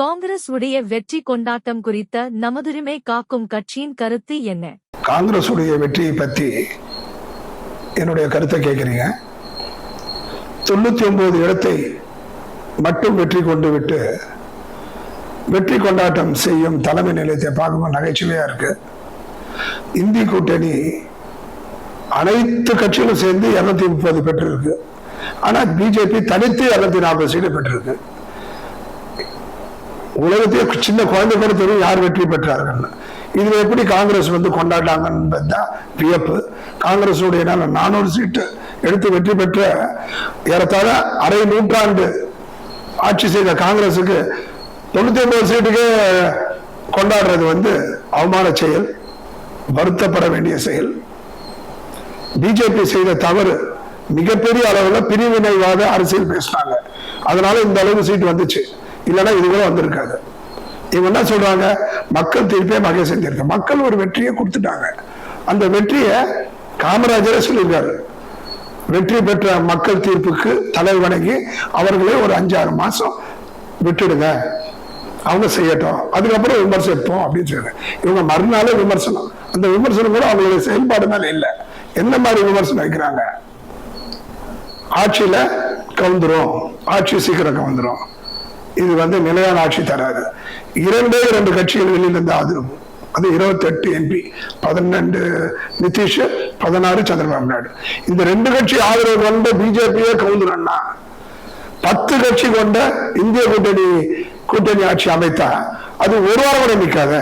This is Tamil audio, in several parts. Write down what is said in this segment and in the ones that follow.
காங்கிரஸ் உடைய வெற்றி கொண்டாட்டம் குறித்த நமதுரிமை காக்கும் கட்சியின் கருத்து என்ன? காங்கிரஸ் உடைய வெற்றியை பற்றி என்னுடைய கருத்தை கேட்குறீங்க. தொண்ணூத்தி ஒன்பது இடத்தை மட்டும் வெற்றி கொண்டு விட்டு வெற்றி கொண்டாட்டம் செய்யும் தலைமை நிலையத்தை பார்க்கும்போது நகைச்சுவையா இருக்கு. இந்தி கூட்டணி அனைத்து கட்சிகளும் சேர்ந்து இருநூத்தி முப்பது பெற்றிருக்கு. ஆனா பிஜேபி தனித்து இருநூத்தி நாற்பது சீட்டு பெற்றிருக்கு. உலகத்தையே சின்ன குழந்தை கூட தெரியும் யார் வெற்றி பெற்றார்கள் இதுல எப்படி காங்கிரஸ் வந்து கொண்டாடுறாங்கன்னு என்பதுதான் வியப்பு. காங்கிரஸுடைய நானூறு சீட்டு எடுத்து வெற்றி பெற்ற ஏறத்தாழ அரை நூற்றாண்டு ஆட்சி செய்த காங்கிரஸுக்கு தொண்ணூத்தி ஒன்பது சீட்டுக்கே கொண்டாடுறது வந்து அவமான செயல் வருத்தப்பட வேண்டிய செயல். பிஜேபி செய்த தவறு மிகப்பெரிய அளவில் பிரிவினைவாத அரசியல் பேசினாங்க. அதனால இந்த அளவு சீட் வந்துச்சு. இல்லைன்னா இது கூட வந்திருக்காது. இவங்க என்ன சொல்றாங்க? மக்கள் தீர்ப்பே மகே செஞ்சிருக்க. மக்கள் ஒரு வெற்றியை கொடுத்துட்டாங்க. அந்த வெற்றியை காமராஜரே சொல்லியிருக்காரு. வெற்றி பெற்ற மக்கள் தீர்ப்புக்கு தலை வணங்கி அவர்களே ஒரு அஞ்சாறு மாசம் விட்டுடுங்க. அவங்க செய்யட்டும். அதுக்கப்புறம் விமர்சிப்போம் அப்படின்னு சொல்றாங்க இவங்க மறுநாளே விமர்சனம். அந்த விமர்சனம் கூட அவங்களுடைய செயல்பாடு மேல இல்லை. என்ன மாதிரி விமர்சனம் வைக்கிறாங்க? ஆட்சியில கவுந்துரும். ஆட்சி சீக்கிரம் கவுந்துரும். இது வந்து நிலையான ஆட்சி தராது. இரண்டே இரண்டு கட்சிகள் வெளியில இருந்து ஆதரவு அது இருபத்தெட்டு எம்பி பதினெண்டு நிதிஷ் பதினாறு சந்திரபாபு நாயுடு. இந்த ரெண்டு கட்சி ஆதரவு கொண்ட பிஜேபியே கவுந்துரன்னா பத்து கட்சி கொண்ட இந்திய கூட்டணி கூட்டணி ஆட்சி அமைத்தா அது ஒரு வாரம் கூட நிற்காத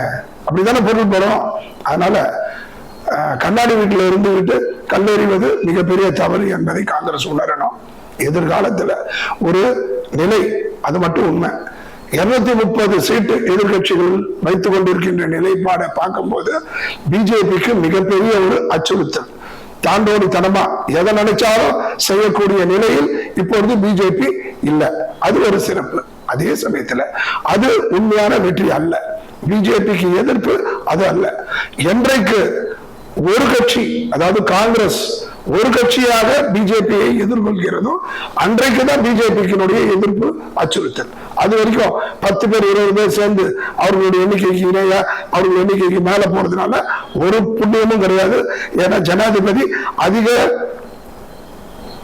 அப்படித்தானே பொருள் போறோம்? அதனால கண்ணாடி வீட்டில் இருந்து விட்டு கல்லெறிவது மிகப்பெரிய தவறு என்பதை காங்கிரஸ் உணரணும். எதிர்காலத்துல ஒரு நிலை அது மட்டும் உண்மை. இருநூத்தி முப்பது சீட்டு எதிர்கட்சிகள் வைத்துக் கொண்டிருக்கின்ற நிலைப்பாடை பார்க்கும்போது பிஜேபிக்கு மிகப்பெரிய ஒரு அச்சுறுத்தல். தாண்டோடி தனமா எதை நினைச்சாலும் செய்யக்கூடிய நிலையில் இப்பொழுது பிஜேபி இல்லை. அது ஒரு சிறப்பு. அதே சமயத்துல அது உண்மையான வெற்றி அல்ல. பிஜேபிக்கு எதிர்ப்பு அது அல்ல. என்றைக்கு ஒரு கட்சி அதாவது காங்கிரஸ் ஒரு கட்சியாக பிஜேபியை எதிர்கொள்கிறதோ அன்றைக்கு தான் பிஜேபிக்கினுடைய எதிர்ப்பு அச்சுறுத்தல். அது வரைக்கும் பத்து பேர் இருபது பேர் சேர்ந்து அவர்களுடைய எண்ணிக்கைக்கு இணையா அவர்கள் எண்ணிக்கைக்கு மேல போறதுனால ஒரு புண்ணியமும் கிடையாது. ஏன்னா ஜனாதிபதி அதிக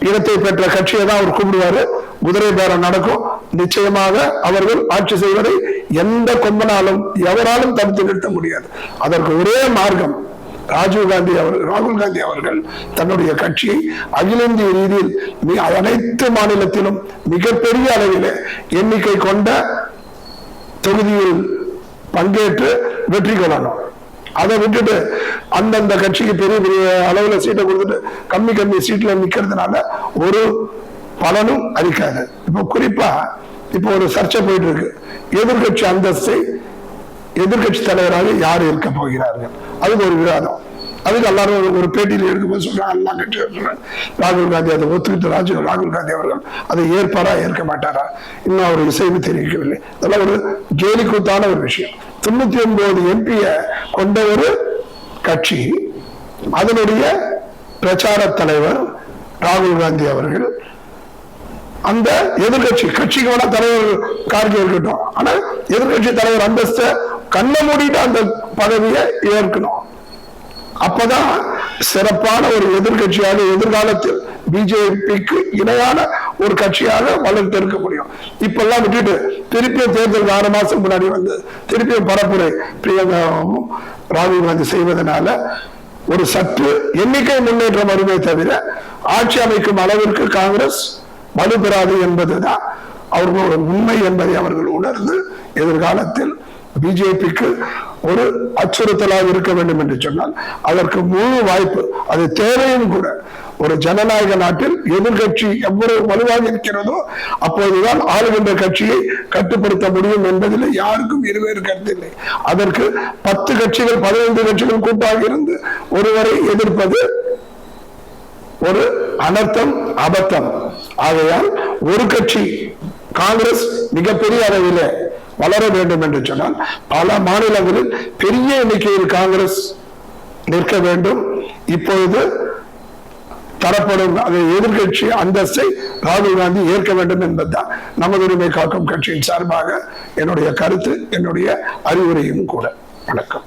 இடத்தை பெற்ற கட்சியை தான் அவர் கூப்பிடுவாரு. குதிரை பேரம் நடக்கும். நிச்சயமாக அவர்கள் ஆட்சி செய்வதை எந்த கொம்பனாலும் எவராலும் தடுத்து நிறுத்த முடியாது. அதற்கு ஒரே மார்க்கம் ராஜீவ் காந்தி அவர்கள் ராகுல் காந்தி அவர்கள் தன்னுடைய கட்சியை அகில இந்திய ரீதியில் அனைத்து மாநிலத்திலும் மிகப்பெரிய அளவில் எண்ணிக்கை கொண்ட தொகுதியில் பங்கேற்று வெற்றி கொள்ளணும் அதை விட்டுட்டு அந்தந்த கட்சிக்கு பெரிய பெரிய அளவுல சீட்டை கொடுத்துட்டு கம்மி கம்மி சீட்ல நிக்கிறதுனால ஒரு பலனும் அளிக்காது. இப்போ குறிப்பா இப்போ ஒரு சர்ச்சை போயிட்டு இருக்கு. எதிர்கட்சி அந்தஸ்தை எதிர்கட்சி தலைவராக யார் இருக்க போகிறார்கள்? அதுக்கு ஒரு விவாதம் அதுக்கு எல்லாரும் ஒரு- பேட்டியில் எடுக்கும்போது சொல்றாங்க ராகுல் காந்தி அதை ஒத்துக்கிட்டு ராஜு ராகுல் காந்தி அவர்கள் அதை ஏற்பாரா ஏற்க மாட்டாரா? இன்னும் அவர் இசைவு தெரிவிக்கவில்லை அதெல்லாம் ஒரு கேலி ஒரு விஷயம். தொண்ணூத்தி ஒன்பது எம்பிய கொண்ட ஒரு கட்சி அதனுடைய பிரச்சார தலைவர் ராகுல் காந்தி அவர்கள் அந்த எதிர்கட்சி கட்சிக்கு வேணா தலைவர் கார்கே இருக்கட்டும். ஆனா எதிர்கட்சி தலைவர் அந்தஸ்த கண்ணை மூடிட்டு அந்த பதவியை ஏற்கணும். அப்பதான் சிறப்பான ஒரு எதிர்கட்சியாக எதிர்காலத்தில் பிஜேபிக்கு இணையான ஒரு கட்சியாக வளர்த்து இருக்க முடியும். இப்பெல்லாம் விட்டுட்டு திருப்பியும் தேர்தலுக்கு ஆறு மாசம் முன்னாடி வந்து திருப்பியும் பரப்புரை பிரியங்காவும் ராகுல் காந்தி செய்வதனால ஒரு சற்று எண்ணிக்கை முன்னேற்றம் வருமே தவிர ஆட்சி அமைக்கும் அளவிற்கு காங்கிரஸ் வலுப்பெறாது என்பதுதான் அவர்களோட உண்மை என்பதை அவர்கள் உணர்ந்து எதிர்காலத்தில் பிஜேபிக்கு ஒரு அச்சுறுத்தலாக இருக்க வேண்டும் என்று சொன்னால் அதற்கு முழு வாய்ப்பு அது தேவையும் கூட. ஒரு ஜனநாயக நாட்டில் எதிர்கட்சி எவ்வளவு வலுவாக இருக்கிறதோ அப்போதுதான் ஆளுகின்ற கட்சியை கட்டுப்படுத்த முடியும் என்பதில் யாருக்கும் இருவேறு கருத்தில்லை அதற்கு பத்து கட்சிகள் பதினைந்து கட்சிகள் கூட்டாக இருந்து ஒருவரை எதிர்ப்பது ஒரு அனர்த்தம் அபத்தம். ஆகையால் ஒரு கட்சி காங்கிரஸ் மிகப்பெரிய அளவில் வளர வேண்டும் என்று சொன்னால் பல மாநிலங்களில் பெரிய எண்ணிக்கையில் காங்கிரஸ் நிற்க வேண்டும். இப்பொழுது தரப்படும் அதை எதிர்கட்சி அந்தஸ்தை ராகுல் காந்தி ஏற்க வேண்டும் என்பதுதான் நமது உரிமை காக்கும் கட்சியின் சார்பாக என்னுடைய கருத்து என்னுடைய அறிவுரையும் கூட. வணக்கம்.